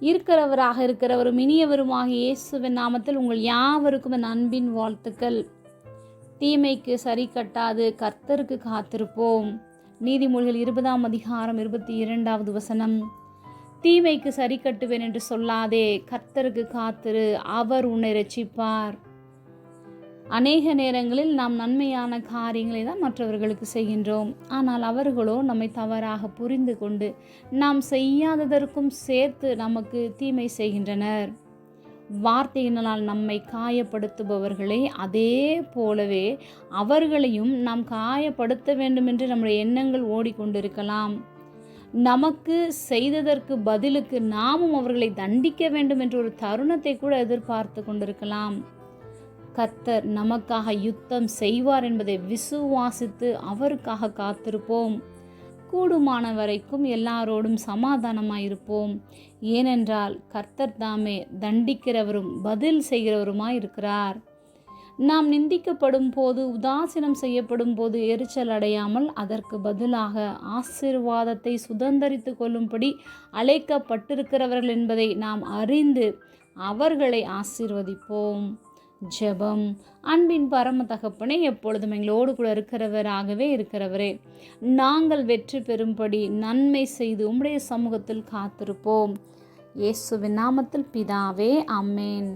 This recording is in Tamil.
இருக்கிறவராக இருக்கிறவரும் இனியவருமாக இயேசுவின் நாமத்தில் உங்கள் யாவருக்கும் என் அன்பின் வாழ்த்துக்கள். தீமைக்கு சரி கட்டாது கர்த்தருக்கு காத்திருப்போம். நீதிமொழிகள் இருபதாம் அதிகாரம் இருபத்தி இரண்டாவது வசனம். தீமைக்கு சரி கட்டுவேன் என்று சொல்லாதே கர்த்தருக்கு காத்திரு அவர் உன்னை ரட்சிப்பார் அநேக நேரங்களில் நாம் நன்மையான காரியங்களை தான் மற்றவர்களுக்கு செய்கின்றோம். ஆனால் அவர்களோ நம்மை தவறாக புரிந்து கொண்டு நாம் செய்யாததற்கும் சேர்த்து நமக்கு தீமை செய்கின்றனர். வார்த்தையினால் நம்மை காயப்படுத்துபவர்களே அதே போலவே அவர்களையும் நாம் காயப்படுத்த வேண்டும் என்று நம்முடைய எண்ணங்கள் ஓடிக்கொண்டிருக்கலாம். நமக்கு செய்ததற்கு பதிலுக்கு நாமும் அவர்களை தண்டிக்க வேண்டும் என்ற ஒரு தருணத்தை கூட எதிர்பார்த்து கொண்டிருக்கலாம். கர்த்தர் நமக்காக யுத்தம் செய்வார் என்பதை விசுவாசித்து அவருக்காக காத்திருப்போம். கூடுமான வரைக்கும் எல்லாரோடும் சமாதானமாயிருப்போம். ஏனென்றால் கர்த்தர் தாமே தண்டிக்கிறவரும் பதில் செய்கிறவருமாய் இருக்கிறார். நாம் நிந்திக்கப்படும் போது உதாசீனம் செய்யப்படும் போது எரிச்சல் அடையாமல் அதற்கு பதிலாக ஆசீர்வாதத்தை சுதந்திரித்து கொள்ளும்படி அழைக்கப்பட்டிருக்கிறவர்கள் என்பதை நாம் அறிந்து அவர்களை ஆசிர்வதிப்போம். ஜெபம் அன்பின் பரம தகப்பனே எப்பொழுதும் எங்களோடு கூட இருக்கிறவராகவே இருக்கிறவரே நாங்கள் வெற்றி பெறும்படி நன்மை செய்து உம்முடைய சமூகத்தில் காத்திருப்போம். இயேசுவின் நாமத்தில் பிதாவே அம்மேன்